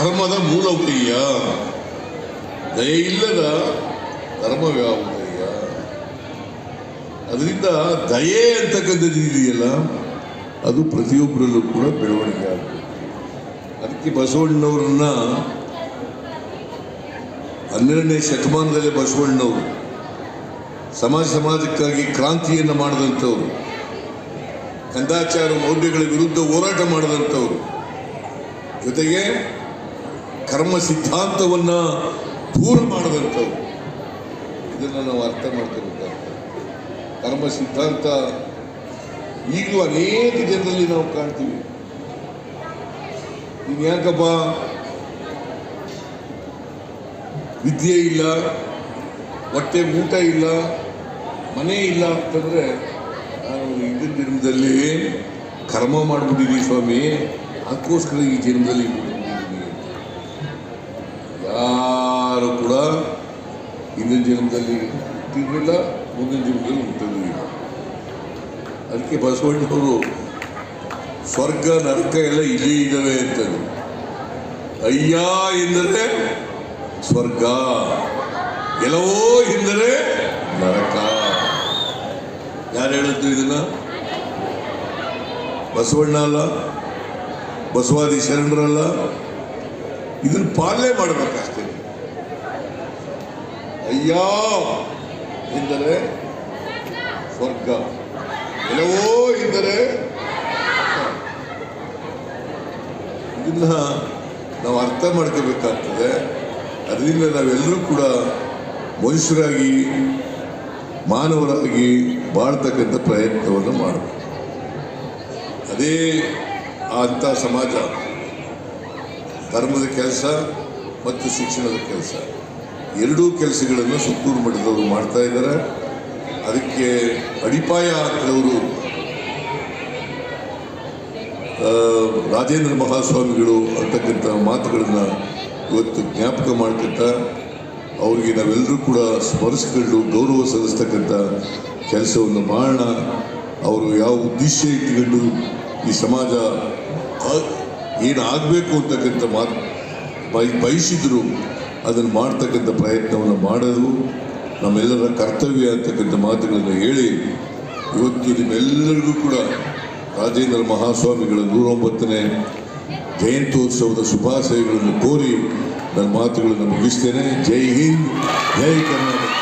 ಧರ್ಮದ ಮೂಲವಯ್ಯ ದಯ ಇಲ್ಲದ ಧರ್ಮವ್ಯಾವುದಯ್ಯ ಅದರಿಂದ ದಯೆ ಅಂತಕ್ಕಂಥದ್ದು ಇದೆಯಲ್ಲ, ಅದು ಪ್ರತಿಯೊಬ್ಬರಲ್ಲೂ ಕೂಡ ಬೆಳವಣಿಗೆ ಆಗಬೇಕು. ಅದಕ್ಕೆ ಬಸವಣ್ಣವ್ರನ್ನ ಹನ್ನೆರಡನೇ ಶತಮಾನದಲ್ಲಿ ಬಸವಣ್ಣವರು, ಸಮಾಜ ಸಮಾಜಕ್ಕಾಗಿ ಕ್ರಾಂತಿಯನ್ನು ಮಾಡಿದಂಥವ್ರು, ಕಂದಾಚಾರ ಮೌಲ್ಯಗಳ ವಿರುದ್ಧ ಹೋರಾಟ ಮಾಡಿದಂಥವ್ರು. ಜೊತೆಗೆ ಕರ್ಮ ಸಿದ್ಧಾಂತವನ್ನ ದೂರ ಮಾಡಿದಂಥವು ಇದನ್ನು ನಾವು ಅರ್ಥ ಮಾಡ್ಕೋಬೇಕಾಗ್ತದೆ ಕರ್ಮ ಸಿದ್ಧಾಂತ ಈಗಲೂ ಅನೇಕ ಜನರಲ್ಲಿ ನಾವು ಕಾಣ್ತೀವಿ. ನೀನ್ ಯಾಕಪ್ಪ? ವಿದ್ಯೆ ಇಲ್ಲ, ಹೊಟ್ಟೆ ಊಟ ಇಲ್ಲ, ಮನೆ ಇಲ್ಲ ಅಂತಂದ್ರೆ ನಾನು ಹಿಂದಿನ ಜನ್ಮದಲ್ಲಿ ಕರ್ಮ ಮಾಡ್ಬಿಟ್ಟಿದ್ದೀನಿ ಸ್ವಾಮಿ. ಅದಕ್ಕೋಸ್ಕರ ಈ ಜನ್ಮದಲ್ಲಿ ಕೂಡ ಹಿಂದಿನ ಜನ್ಮದಲ್ಲಿ ಹುಟ್ಟಿರಲಿಲ್ಲ ಮುಂದಿನ ಜನ್ಮದಲ್ಲಿ ಹುಟ್ಟಿರಲಿಲ್ಲ ಅದಕ್ಕೆ ಬಸವಣ್ಣವರು ಸ್ವರ್ಗ, ನರಕ ಎಲ್ಲ ಇಲ್ಲಿ ಇದ್ದಾವೆ ಅಂತಂದ್ರು. ಅಯ್ಯ ಎಂದರೆ ಸ್ವರ್ಗ ಎಲ್ಲವೋ ಎಂದರೆ ನರಕ. ಯಾರು ಹೇಳಿದ್ದು ಇದನ್ನ? ಬಸವಣ್ಣ ಅಲ್ಲ, ಬಸವಾದಿ ಶರಣರಲ್ಲ. ಇದನ್ನ ಪಾಲನೆ ಮಾಡಬೇಕಷ್ಟೇ. ಅಯ್ಯ! ಎಂದರೆ ಸ್ವರ್ಗ. ಎಲ್ಲವೋ ಎಂದರೆ ಇದನ್ನ ನಾವು ಅರ್ಥ ಮಾಡ್ಕೋಬೇಕಾಗ್ತದೆ. ಅದರಿಂದ ನಾವೆಲ್ಲರೂ ಕೂಡ ಮನುಷ್ಯರಾಗಿ, ಮಾನವರಾಗಿ ಬಾಳ್ತಕ್ಕಂಥ ಪ್ರಯತ್ನವನ್ನು ಮಾಡಬೇಕು. ಅದೇ ಅಂಥ ಸಮಾಜ. ಧರ್ಮದ ಕೆಲಸ ಮತ್ತು ಶಿಕ್ಷಣದ ಕೆಲಸ. ಎರಡೂ ಕೆಲಸಗಳನ್ನು ಸುತ್ತೂರು ಮಠದವರು ಮಾಡ್ತಾ ಇದ್ದಾರೆ. ಅದಕ್ಕೆ ಅಡಿಪಾಯ ಹಾಕಿದವರು ರಾಜೇಂದ್ರ ಮಹಾಸ್ವಾಮಿಗಳು ಅಂತಕ್ಕಂಥ ಮಾತುಗಳನ್ನು ಇವತ್ತು ಜ್ಞಾಪಕ ಮಾಡ್ಕೊಂತ ಅವರಿಗೆ ನಾವೆಲ್ಲರೂ ಕೂಡ ಸ್ಮರಿಸ್ಕೊಂಡು ಗೌರವ ಸಲ್ಲಿಸ್ತಕ್ಕಂಥ ಕೆಲಸವನ್ನು ಮಾಡೋಣ. ಅವರು ಯಾವ ಉದ್ದೇಶ ಇಟ್ಟುಕೊಂಡು ಈ ಸಮಾಜ ಏನಾಗಬೇಕು ಅಂತಕ್ಕಂಥ ಮಾತು ಬಯಸಿದ್ರು. ಅದನ್ನು ಮಾಡ್ತಕ್ಕಂಥ ಪ್ರಯತ್ನವನ್ನು ಮಾಡೋದು ನಮ್ಮೆಲ್ಲರ ಕರ್ತವ್ಯ ಅಂತಕ್ಕಂಥ ಮಾತುಗಳನ್ನು ಹೇಳಿ, ಇವತ್ತು ನಿಮ್ಮೆಲ್ಲರಿಗೂ ಕೂಡ ರಾಜೇಂದ್ರ ಮಹಾಸ್ವಾಮಿಗಳ ನೂರೊಂಬತ್ತನೇ ಜಯಂತ್ಯೋತ್ಸವದ ಶುಭಾಶಯಗಳನ್ನು ಕೋರಿ ನನ್ನ ಮಾತುಗಳನ್ನು ಮುಗಿಸ್ತೇನೆ. ಜೈ ಹಿಂದ್, ಜೈ ಕರ್ನಾಟಕ.